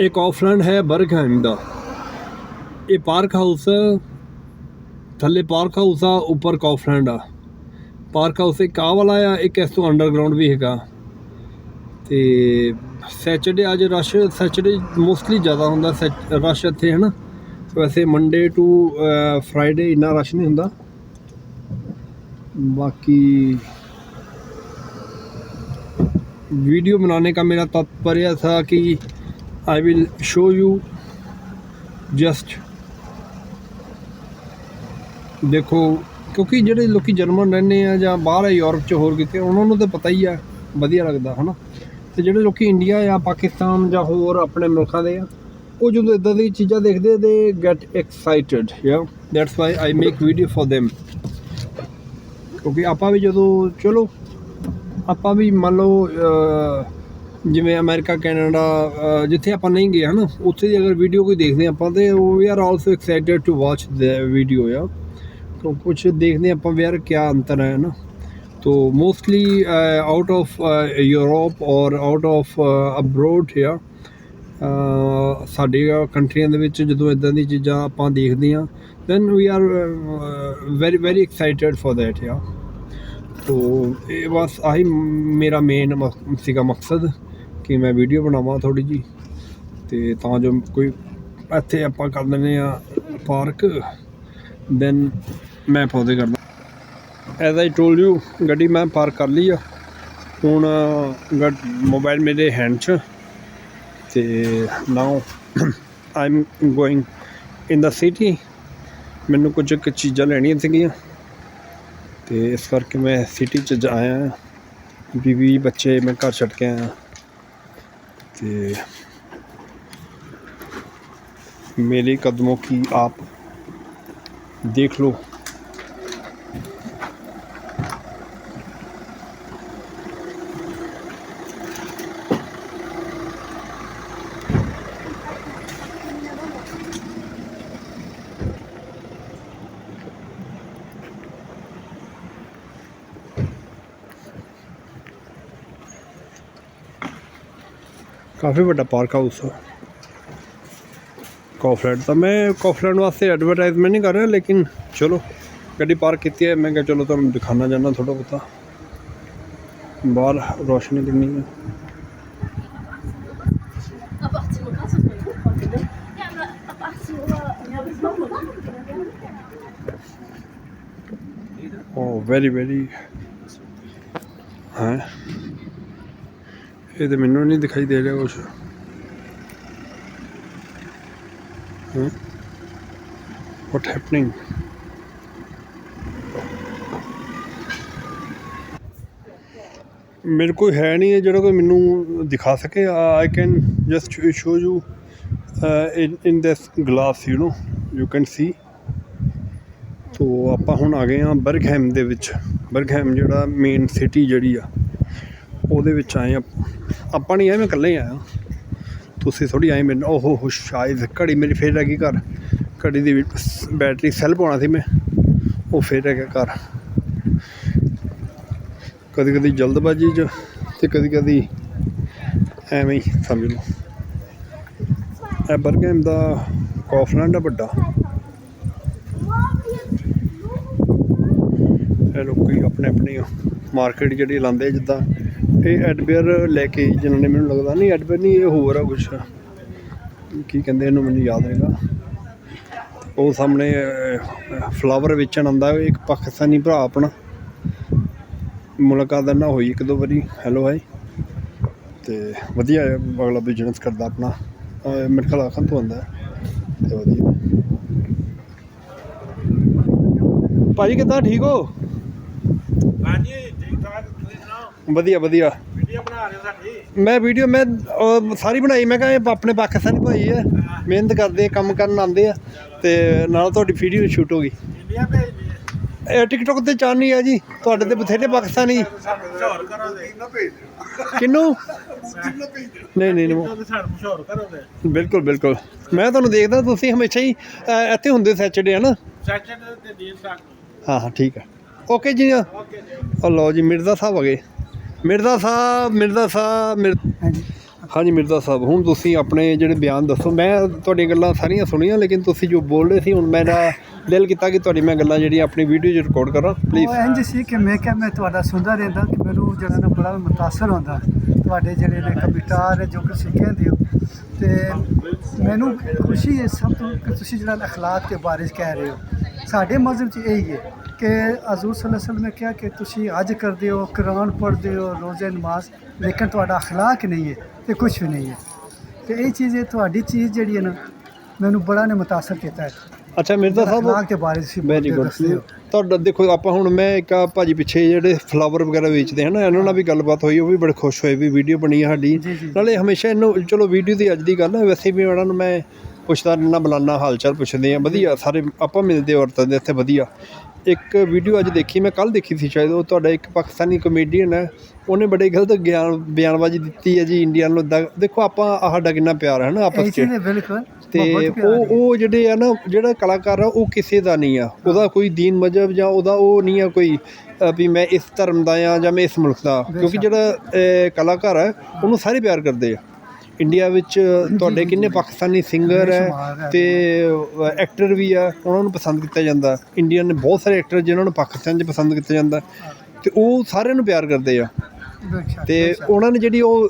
ਇੱਕ ਆਫਲੈਂਡ ਹੈ ਬਰਗਹਾਮ ਦਾ ਇਹ ਪਾਰਕ ਹਾਊਸ ਥੱਲੇ ਪਾਰਕ ਹਾਊਸ ਆ ਉੱਪਰ ਕਾਫਲੈਂਡ ਆ ਪਾਰਕ ਹਾਊਸ ਇੱਕ ਆਹ ਵਾਲਾ ਆ ਇੱਕ ਇਸ ਤੋਂ ਅੰਡਰਗਰਾਉਂਡ ਵੀ ਹੈਗਾ ਤੇ ਸੈਚਰਡੇ ਅੱਜ ਰਸ਼ ਸੈਚਰਡੇ ਮੋਸਟਲੀ ਜ਼ਿਆਦਾ ਹੁੰਦਾ ਰਸ਼ ਇੱਥੇ ਹੈ ਨਾ ਵੈਸੇ ਮੰਡੇ ਟੂ ਫਰਾਈਡੇ ਇੰਨਾ ਰਸ਼ ਨਹੀਂ ਹੁੰਦਾ बाकी वीडियो बनाने का मेरा तात्पर्य था कि I will show you just ਦੇਖੋ, ਕਿਉਂਕਿ ਜਿਹੜੇ ਲੋਕੀ ਜਰਮਨ ਰਹਿੰਦੇ ਆ ਜਾਂ ਬਾਹਰ ਆ ਯੂਰਪ ਚ ਹੋਰ ਕਿਤੇ, ਉਹਨਾਂ ਨੂੰ ਤਾਂ ਪਤਾ ਹੀ ਆ, ਵਧੀਆ ਲੱਗਦਾ, ਹਨਾ? ਤੇ ਜਿਹੜੇ ਲੋਕੀ ਇੰਡੀਆ ਜਾਂ ਪਾਕਿਸਤਾਨ ਜਾਂ ਹੋਰ ਆਪਣੇ ਮੁਲਕਾਂ ਦੇ ਆ, ਉਹ ਜਦੋਂ ਇਦਾਂ ਦੀ ਚੀਜ਼ਾਂ ਦੇਖਦੇ ਦੇ get excited yeah that's why I make video for them. ਕਿਉਂਕਿ ਆਪਾਂ ਵੀ ਜਦੋਂ, ਚਲੋ, ਆਪਾਂ ਵੀ ਮੰਨ ਲਓ ਜਿਵੇਂ ਅਮਰੀਕਾ, ਕੈਨੇਡਾ ਜਿੱਥੇ ਆਪਾਂ ਨਹੀਂ ਗਏ, ਹਨ, ਉੱਥੇ ਦੀ ਅਗਰ ਵੀਡੀਓ ਕੋਈ ਦੇਖਦੇ ਆਪਾਂ, ਤੇ we are also excited to watch the video yeah तो कुछ देखने अपन यार क्या अंतर ਹੈ ਨਾ तो ਮੋਸਟਲੀ ਆਊਟ ऑफ यूरोप ਔਰ ਆਊਟ ऑफ ਅਬਰੋਡ ਆ ਸਾਡੇ ਕੰਟਰੀਆਂ ਦੇ ਵਿੱਚ ਜਦੋਂ ਇਦਾਂ ਦੀ ਚੀਜ਼ਾਂ ਆਪਾਂ ਦੇਖਦੇ ਆ then we are very very excited for that yeah ਤੋ ਇਹ ਬਸ ਆਹੀ ਮੇਰਾ ਮੇਨ ਸੀਗਾ ਮਕਸਦ। ਕਿ ਮੈਂ ਵੀਡੀਓ ਬਣਾਵਾਂ ਥੋੜੀ ਜੀ ਤੇ ਤਾਂ ਜੋ ਕੋਈ ਇੱਥੇ ਆਪਾਂ ਕਰ ਦਿੰਦੇ ਆ ਪਾਰਕ ਦੈਨ ਮੈਂ ਪੌਦੇ ਕਰਦਾ ਐਜ਼ ਆਈ ਟੋਲਡ ਯੂ ਗੱਡੀ ਮੈਂ ਪਾਰਕ ਕਰ ਲਈ ਆ। ਹੁਣ ਮੋਬਾਈਲ ਮੇਰੇ ਹੈਂਡ 'ਚ। ਤੇ now I am going in the city ਮੈਨੂੰ ਕੁਝ ਕੁ ਚੀਜ਼ਾਂ ਲੈਣੀਆਂ ਸੀਗੀਆਂ। ਤੇ ਇਸ ਕਰਕੇ ਮੈਂ ਸਿਟੀ 'ਚ ਆਇਆ। ਬੀਵੀ, ਬੱਚੇ ਮੈਂ ਘਰ ਛੱਡ ਕੇ ਆਇਆ। ਤੇ मेरे कदमों की आप देख लो ਕਾਫੀ ਵੱਡਾ ਪਾਰਕ ਹਾਊਸ ਆ ਕਾਫਲੈਂਡ ਤਾਂ ਮੈਂ ਕਾਫਲੈਂਡ ਵਾਸਤੇ ਐਡਵਰਟਾਈਜ਼ਮੈਂਟ ਨਹੀਂ ਕਰ ਰਿਹਾ ਲੇਕਿਨ ਚਲੋ ਗੱਡੀ ਪਾਰਕ ਕੀਤੀ ਹੈ ਮੈਂ ਕਿਹਾ ਚਲੋ ਤੁਹਾਨੂੰ ਦਿਖਾਣਾ ਚਾਹੁੰਦਾ ਥੋੜਾ ਬਹੁਤਾ ਬਾਹਰ ਰੋਸ਼ਨੀ ਕਿੰਨੀ ਹੈ À partir du moment ਇਹ ਤਾਂ ਮੈਨੂੰ ਨਹੀਂ ਦਿਖਾਈ ਦੇ ਰਿਹਾ ਕੁਛ। ਹਾਂ? ਵਾਟ ਹੈਪਨਿੰਗ ਮੇਰੇ ਕੋਲ ਹੈ ਨਹੀਂ ਹੈ ਜਿਹੜਾ ਕੋਈ ਮੈਨੂੰ ਦਿਖਾ ਸਕੇ। I can just show you in in this glass you know you can see ਤੋ ਆਪਾਂ ਹੁਣ ਆ ਗਏ ਆ ਬਰਗਹੈਮ ਦੇ ਵਿੱਚ। ਬਰਗਹੈਮ ਜਿਹੜਾ ਮੇਨ ਸਿਟੀ ਜਿਹੜੀ ਆ। ਉਹਦੇ ਵਿੱਚ ਆਏ ਆ। ਆਪਾਂ ਨਹੀਂ ਆਏ ਮੈਂ ਇਕੱਲੇ ਹੀ ਆਇਆ ਤੁਸੀਂ ਥੋੜੀ ਆਏ ਮੈਨੂੰ, ਓਹੋ ਹੋ, ਸ਼ਾਇਦ ਘੜੀ ਮੇਰੀ ਫੇਰ ਰਹਿ ਗਈ ਘਰ। ਘੜੀ ਦੀ ਬੈਟਰੀ ਸੈੱਲ ਪਾਉਣਾ ਸੀ ਮੈਂ, ਉਹ ਫੇਰ ਰਹਿ ਗਿਆ ਘਰ। ਕਦੀ ਕਦੀ ਜਲਦਬਾਜ਼ੀ 'ਚ ਤੇ ਕਦੀ ਕਦੀ ਐਵੇਂ ਹੀ, ਸਮਝ ਲਓ। ਇਹ ਬਰਗਹੈਮ ਦਾ ਕਾਫਲੈਂਡ ਆ ਵੱਡਾ। ਇਹ ਲੋਕੀ ਆਪਣੇ ਆਪਣੀ ਮਾਰਕੀਟ ਜਿਹੜੀ ਲਾਉਂਦੇ ਜਿੱਦਾਂ ਇਹ ਐਡਵੇਅਰ ਲੈ ਕੇ ਜਿਨ੍ਹਾਂ ਨੇ ਮੈਨੂੰ ਲੱਗਦਾ ਨਹੀਂ ਐਡਵੇਅਰ ਨਹੀਂ, ਇਹ ਹੋਰ ਆ ਕੁਛ। ਕੀ ਕਹਿੰਦੇ ਇਹਨੂੰ ਮੈਨੂੰ ਯਾਦ ਨਹੀਂਗਾ ਉਹ ਸਾਹਮਣੇ ਫਲਾਵਰ ਵੇਚਣ ਆਉਂਦਾ ਇੱਕ ਪਾਕਿਸਤਾਨੀ ਭਰਾ ਆਪਣਾ। ਮੁਲਾਕਾਤ ਨਾ ਹੋਈ ਇੱਕ ਦੋ ਵਾਰੀ। ਹੈਲੋ ਹਾਈ ਤੇ ਵਧੀਆ ਅਗਲਾ ਬਿਜ਼ਨਸ ਕਰਦਾ ਆਪਣਾ। ਮੇਰੇ ਖਿਆਲ ਆਖਣ ਤੋਂ ਆਉਂਦਾ ਤੇ ਵਧੀਆ। ਭਾਜੀ, ਕਿੱਦਾਂ? ਠੀਕ ਹੋ ਹਾਂਜੀ ਠੀਕ ਠਾਕ ਤੁਸੀਂ ਸੁਣਾਓ ਵਧੀਆ ਵਧੀਆ। ਵੀਡੀਓ ਬਣਾ ਰਹੇ ਹੋ ਸਾਡੀ? ਮੈਂ ਵੀਡੀਓ ਮੈਂ ਅਹ, ਸਾਰੀ ਬਣਾਈ ਮੈਂ ਕਿਹਾ ਇਹ ਆਪਣੇ ਪਾਕਿਸਤਾਨੀ ਭਾਈ ਆ ਮਿਹਨਤ ਕਰਦੇ ਆ ਕੰਮ ਕਰਨ ਆਉਂਦੇ ਆ ਤੇ ਨਾਲ ਤੁਹਾਡੀ ਵੀਡੀਓ ਸ਼ੂਟ ਹੋ ਗਈ। ਇੰਡੀਆ ਭੇਜਦੀ ਇਹ ਟਿਕਟੋਕ ਤੇ ਚਾਨਣੀ ਆ ਜੀ ਤੁਹਾਡੇ ਤੇ ਬਥੇਰੇ ਪਾਕਿਸਤਾਨੀ। ਸਾਨੂੰ ਮਸ਼ਹੂਰ ਕਰੋ ਦੇ ਨਾ ਭੇਜ ਕਿੰਨੂੰ ਨਹੀਂ ਨਹੀਂ ਨਹੀਂ। ਦਿਓ ਸਾਨੂੰ ਮਸ਼ਹੂਰ ਕਰੋ ਦੇ ਬਿਲਕੁਲ ਬਿਲਕੁਲ। ਮੈਂ ਤੁਹਾਨੂੰ ਦੇਖਦਾ ਤੁਸੀਂ ਹਮੇਸ਼ਾ ਹੀ ਅਹ, ਇੱਥੇ ਹੁੰਦੇ ਸੈਚਰਡੇ ਹਨ? ਸੈਚਰਡੇ ਤੇ ਦੇਰ ਤੱਕ ਹਾਂ ਹਾਂ ਠੀਕ ਹੈ ਓਕੇ ਜੀ ਓਕੇ ਜੀ। ਉਹ ਲਓ ਜੀ ਮਿਰਜ਼ਾ ਸਾਹਿਬ ਆ ਗਏ। ਮਿਰਜ਼ਾ ਸਾਹਿਬ ਮਿਰਜ਼ਾ ਸਾਹਿਬ ਮਿਰ ਹਾਂਜੀ। ਹਾਂਜੀ ਮਿਰਜ਼ਾ ਸਾਹਿਬ ਹੁਣ ਤੁਸੀਂ ਆਪਣੇ ਜਿਹੜੇ ਬਿਆਨ ਦੱਸੋ। ਮੈਂ ਤੁਹਾਡੀਆਂ ਗੱਲਾਂ ਸਾਰੀਆਂ ਸੁਣੀਆਂ ਲੇਕਿਨ ਤੁਸੀਂ ਜੋ ਬੋਲ ਰਹੇ ਸੀ ਹੁਣ ਮੇਰਾ ਦਿਲ ਕੀਤਾ ਕਿ ਤੁਹਾਡੀ ਮੈਂ ਗੱਲਾਂ ਜਿਹੜੀਆਂ ਆਪਣੀ ਵੀਡੀਓ 'ਚ ਰਿਕਾਰਡ ਕਰਾਂ ਪਲੀਜ਼ ਉਹ ਇੰਜ ਸੀ ਕਿ ਮੈਂ ਕਿਹਾ ਮੈਂ ਤੁਹਾਡਾ ਸੁਣਦਾ ਰਹਿੰਦਾ ਕਿ ਮੈਨੂੰ ਜਿਹੜਾ ਨਾ ਬੜਾ ਮੁਤਾਸਰ ਹੁੰਦਾ ਤੁਹਾਡੇ ਜਿਹੜੇ ਨੇ ਕਵਿਤਾ ਜੋ ਕੁਝ ਸਿੱਖਿਆ ਹੋ। ਤੇ ਮੈਨੂੰ ਖੁਸ਼ੀ ਹੈ ਸਭ ਤੋਂ ਕਿ ਤੁਸੀਂ ਜਿਹੜਾ ਅਖਲਾਕ ਦੇ ਬਾਰੇ ਕਹਿ ਰਹੇ ਹੋ। ਸਾਡੇ ਮਜ਼ਹਬ 'ਚ ਇਹੀ ਹੈ। ਕਿ ਹਜ਼ੂਰ ਸੱਲੱਲਾਹੁ ਅਲੈਹਿ ਵਸੱਲਮ ਨੇ ਕਿਹਾ ਕਿ ਤੁਸੀਂ ਅੱਜ ਕਰਦੇ ਹੋ ਕੁਰਾਨ ਪੜ੍ਹਦੇ ਹੋ ਰੋਜ਼ੇ ਨਮਾਜ਼ ਲੇਕਿਨ ਤੁਹਾਡਾ ਅਖਲਾਕ ਨਹੀਂ ਹੈ ਤੇ ਕੁਝ ਵੀ ਨਹੀਂ ਹੈ। ਤੇ ਇਹ ਚੀਜ਼ ਇਹ ਤੁਹਾਡੀ ਚੀਜ਼ ਜਿਹੜੀ ਹੈ ਨਾ ਮੈਨੂੰ ਬੜਾ ਨੇ ਮੁਤਾਸਰ ਕੀਤਾ ਹੈ। ਅੱਛਾ ਮਿਰਜ਼ਾ ਸਾਹਿਬ ਅਖਲਾਕ ਦੇ ਬਾਰੇ ਤੁਸੀਂ ਵੈਰੀ ਗੁੱਡ ਤੁਹਾਡਾ ਦੇਖੋ ਆਪਾਂ ਹੁਣ ਮੈਂ ਇੱਕ ਆਹ ਭਾਜੀ ਪਿੱਛੇ ਜਿਹੜੇ ਫਲਾਵਰ ਵਗੈਰਾ ਵੇਚਦੇ ਹਨ ਇਹਨਾਂ ਨਾਲ ਵੀ ਗੱਲਬਾਤ ਹੋਈ ਉਹ ਵੀ ਬੜੇ ਖੁਸ਼ ਹੋਏ ਵੀ ਵੀਡੀਓ ਬਣੀ ਆ ਸਾਡੀ। ਨਾਲੇ ਹਮੇਸ਼ਾ ਇਹਨੂੰ ਚਲੋ ਵੀਡੀਓ ਦੀ ਅੱਜ ਦੀ ਗੱਲ ਹੈ ਵੈਸੇ ਵੀ ਉਹਨਾਂ ਨੂੰ ਮੈਂ ਪੁੱਛਦਾ ਰਹਿਣਾ ਬੁਲਾਨਾ ਹਾਲ ਚਾਲ ਪੁੱਛਦੇ ਆ ਵਧੀਆ ਸਾਰੇ ਆਪਾਂ ਮਿਲਦੇ ਔਰਤਾਂ ਦੇ ਇੱਥੇ ਵਧੀਆ। ਇੱਕ ਵੀਡੀਓ ਅੱਜ ਦੇਖੀ ਮੈਂ ਕੱਲ ਦੇਖੀ ਸੀ ਸ਼ਾਇਦ ਉਹ ਤੁਹਾਡਾ ਇੱਕ ਪਾਕਿਸਤਾਨੀ ਕਮੇਡੀਅਨ ਹੈ ਉਹਨੇ ਬੜੇ ਗਲਤ ਗਿਆਨ ਬਿਆਨਬਾਜ਼ੀ ਦਿੱਤੀ ਹੈ ਜੀ ਇੰਡੀਆ ਨੂੰ ਏਦਾਂ। ਦੇਖੋ ਆਪਾਂ ਸਾਡਾ ਕਿੰਨਾ ਪਿਆਰ ਹੈ ਨਾ ਆਪਸ 'ਚ। ਚੀਜ਼ ਹੈ ਬਿਲਕੁਲ। ਤੇ ਉਹ। ਉਹ ਜਿਹੜੇ ਆ ਨਾ ਜਿਹੜਾ ਕਲਾਕਾਰ ਆ ਉਹ ਕਿਸੇ ਦਾ ਨਹੀਂ ਆ। ਉਹਦਾ ਕੋਈ ਦੀਨ ਮਜਹਬ ਜਾਂ ਉਹਦਾ ਉਹ ਨਹੀਂ ਆ ਕੋਈ ਵੀ ਮੈਂ ਇਸ ਧਰਮ ਦਾ ਆ ਜਾਂ ਮੈਂ ਇਸ ਮੁਲਕ ਦਾ। ਕਿਉਂਕਿ ਜਿਹੜਾ ਕਲਾਕਾਰ ਹੈ ਉਹਨੂੰ ਸਾਰੇ ਪਿਆਰ ਕਰਦੇ ਆ। ਇੰਡੀਆ ਵਿੱਚ ਤੁਹਾਡੇ ਕਿੰਨੇ ਪਾਕਿਸਤਾਨੀ ਸਿੰਗਰ ਹੈ। ਤੇ ਐਕਟਰ ਵੀ ਆ ਉਹਨਾਂ ਨੂੰ ਪਸੰਦ ਕੀਤਾ ਜਾਂਦਾ। ਇੰਡੀਅਨ ਨੇ ਬਹੁਤ ਸਾਰੇ ਐਕਟਰ ਜਿਨ੍ਹਾਂ ਨੂੰ ਪਾਕਿਸਤਾਨ 'ਚ ਪਸੰਦ ਕੀਤਾ ਜਾਂਦਾ। ਤੇ ਉਹ ਸਾਰਿਆਂ ਨੂੰ ਪਿਆਰ ਕਰਦੇ ਆ। ਤੇ। ਉਹਨਾਂ ਨੇ ਜਿਹੜੀ ਉਹ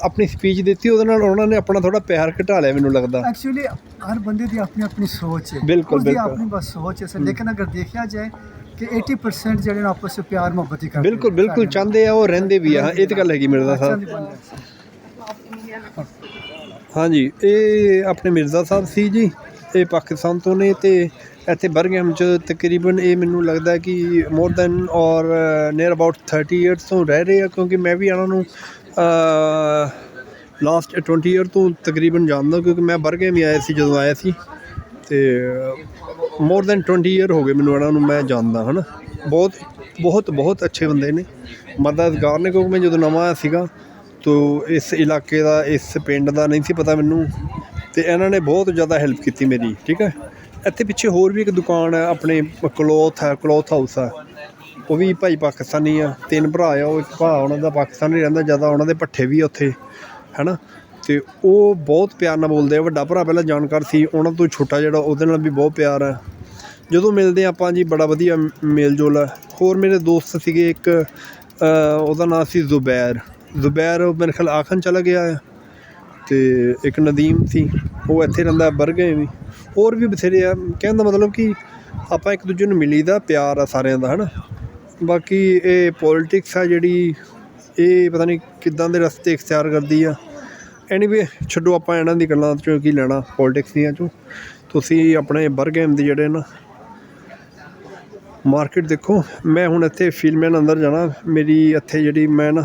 ਆਪਣੀ ਸਪੀਚ ਦਿੱਤੀ ਉਹਦੇ ਨਾਲ ਉਹਨਾਂ ਨੇ ਆਪਣਾ ਥੋੜਾ ਪਿਆਰ ਘਟਾ ਲਿਆ ਮੈਨੂੰ ਲੱਗਦਾ। ਐਕਚੁਅਲੀ ਹਰ ਬੰਦੇ ਦੀ ਆਪਣੀ ਆਪਣੀ ਸੋਚ ਹੈ। ਬਿਲਕੁਲ, ਬਿਲਕੁਲ। ਆਪਣੀ ਬਸ ਸੋਚ ਹੈ ਸਰ। ਲੇਕਿਨ ਅਗਰ ਦੇਖਿਆ ਜਾਏ ਕਿ 80% ਜਿਹੜੇ ਆਪਸ ਵਿੱਚ ਪਿਆਰ ਮੁਹੱਬਤ ਹੀ ਕਰਦੇ ਬਿਲਕੁਲ ਬਿਲਕੁਲ। ਚਾਹੁੰਦੇ ਆ ਉਹ ਰਹਿੰਦੇ ਵੀ ਆ। ਇਹ ਤਾਂ ਗੱਲ ਹੈਗੀ ਮਿਰਜ਼ਾ ਸਾਹਿਬ ਹਾਂਜੀ, ਇਹ ਆਪਣੇ ਮਿਰਜ਼ਾ ਸਾਹਿਬ ਸੀ ਜੀ, ਇਹ ਪਾਕਿਸਤਾਨ ਤੋਂ ਨੇ ਤੇ ਇੱਥੇ ਬਰਗਮ ਚ ਤਕਰੀਬਨ ਇਹ ਮੈਨੂੰ ਲੱਗਦਾ ਕਿ more than or near about 30 years ਤੋਂ ਰਹਿ ਰਹੇ ਆ, ਕਿਉਂਕਿ ਮੈਂ ਵੀ ਇਹਨਾਂ ਨੂੰ ਲਾਸਟ 20 ਇਅਰ ਤੋਂ ਤਕਰੀਬਨ ਜਾਣਦਾ, ਕਿਉਂਕਿ ਮੈਂ ਬਰਗਮ ਹੀ ਆਇਆ ਸੀ ਜਦੋਂ ਆਇਆ ਸੀ। ਤੇ ਮੋਰ ਦੈਨ 20 ਇਅਰ ਹੋ ਗਏ ਮੈਨੂੰ ਇਹਨਾਂ ਨੂੰ ਮੈਂ ਜਾਣਦਾ, ਹਨਾ? ਬਹੁਤ ਬਹੁਤ ਬਹੁਤ ਅੱਛੇ ਬੰਦੇ ਨੇ, ਮਦਦਗਾਰ ਨੇ, ਕਿਉਂਕਿ ਮੈਂ ਜਦੋਂ ਨਵਾਂ ਆਇਆ ਸੀਗਾ ਤੋ ਇਸ ਇਲਾਕੇ ਦਾ, ਇਸ ਪਿੰਡ ਦਾ ਨਹੀਂ ਸੀ ਪਤਾ ਮੈਨੂੰ। ਤੇ ਇਹਨਾਂ ਨੇ ਬਹੁਤ ਜ਼ਿਆਦਾ ਹੈਲਪ ਕੀਤੀ ਮੇਰੀ, ਠੀਕ ਹੈ? ਇੱਥੇ ਪਿੱਛੇ ਹੋਰ ਵੀ ਇੱਕ ਦੁਕਾਨ ਹੈ ਆਪਣੇ ਕਲੋਥ ਹੈ ਕਲੋਥ ਹਾਊਸ ਹੈ ਉਹ ਵੀ ਭਾਈ ਪਾਕਿਸਤਾਨੀ ਆ, ਤਿੰਨ ਭਰਾ ਆ, ਉਹ ਇੱਕ ਭਰਾ ਉਹਨਾਂ ਦਾ ਪਾਕਿਸਤਾਨੀ ਰਹਿੰਦਾ, ਜ਼ਿਆਦਾ ਉਹਨਾਂ ਦੇ ਪੱਠੇ ਵੀ ਆ ਉੱਥੇ, ਹੈਨਾ? ਤੇ ਉਹ ਬਹੁਤ ਪਿਆਰ ਨਾਲ ਬੋਲਦੇ ਆ, ਵੱਡਾ ਭਰਾ ਪਹਿਲਾਂ ਜਾਣਕਾਰ ਸੀ, ਉਹਨਾਂ ਤੋਂ ਛੋਟਾ ਜਿਹੜਾ, ਉਹਦੇ ਨਾਲ ਵੀ ਬਹੁਤ ਪਿਆਰ ਹੈ ਜਦੋਂ ਮਿਲਦੇ ਹਾਂ ਆਪਾਂ ਜੀ, ਬੜਾ ਵਧੀਆ ਮੇਲ ਜੋਲ ਆ। ਹੋਰ ਮੇਰੇ ਦੋਸਤ ਸੀਗੇ ਇੱਕ ਉਹਦਾ ਨਾਮ ਸੀ ਜ਼ੁਬੈਰ। ਜ਼ੁਬੈਰ ਉਹ ਮੇਰੇ ਖਿਆਲ ਆਖਣ ਚਲਾ ਗਿਆ ਹੈ ਤੇ ਇੱਕ ਨਦੀਮ ਸੀ, ਉਹ ਇੱਥੇ ਰਹਿੰਦਾ ਬਰਗੇ ਵੀ। ਹੋਰ ਵੀ ਬਥੇਰੇ ਆ, ਕਹਿਣ ਦਾ ਮਤਲਬ ਕਿ ਆਪਾਂ ਇੱਕ ਦੂਜੇ ਨੂੰ ਮਿਲੀਦਾ ਪਿਆਰ ਆ ਸਾਰਿਆਂ ਦਾ, ਹਨਾ। ਬਾਕੀ ਇਹ ਪੋਲਿਟਿਕਸ ਆ ਜਿਹੜੀ, ਇਹ ਪਤਾ ਨਹੀਂ ਕਿੱਦਾਂ ਦੇ ਰਸਤੇ ਇਖਤਿਆਰ ਕਰਦੀ ਆ। ਐਨੀਵੇ ਛੱਡੋ ਆਪਾਂ ਇਹਨਾਂ ਦੀ ਗੱਲਾਂ ਚੋਂ ਕੀ ਲੈਣਾ ਪੋਲਿਟਿਕਸ ਦੀਆਂ ਚੋਂ। ਤੁਸੀਂ ਆਪਣੇ ਬਰਗੇਮ ਦੇ ਜਿਹੜੇ ਨਾ ਮਾਰਕੀਟ ਦੇਖੋ। ਮੈਂ ਹੁਣ ਇੱਥੇ ਫੀਲਮੈਨ ਅੰਦਰ ਜਾਣਾ, ਮੇਰੀ ਇੱਥੇ ਜਿਹੜੀ ਮੈਂ ਨਾ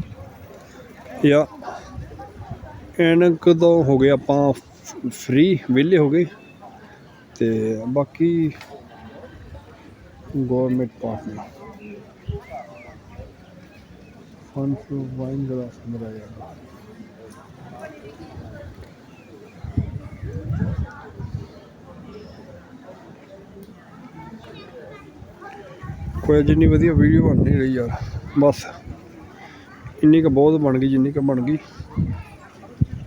ਜਾਂ ਐਨਕ ਤੋਂ ਹੋ ਗਏ ਆਪਾਂ ਫ੍ਰੀ, ਵਿਹਲੇ ਹੋ ਗਏ। ਤੇ ਬਾਕੀ ਗਵਰਨਮੈਂਟ ਪਾਰਟਨਰ ਫਨ ਫੂ ਵਾਈਨ ਦਾ ਸਮਝ ਆ ਕੋਈ ਜਿੰਨੀ ਵਧੀਆ ਵੀਡੀਓ ਬਣ ਨਹੀਂ ਰਹੀ ਯਾਰ। ਬਸ। ਇੰਨੀ ਕੁ ਬਹੁਤ ਬਣ ਗਈ ਜਿੰਨੀ ਕੁ ਬਣ ਗਈ।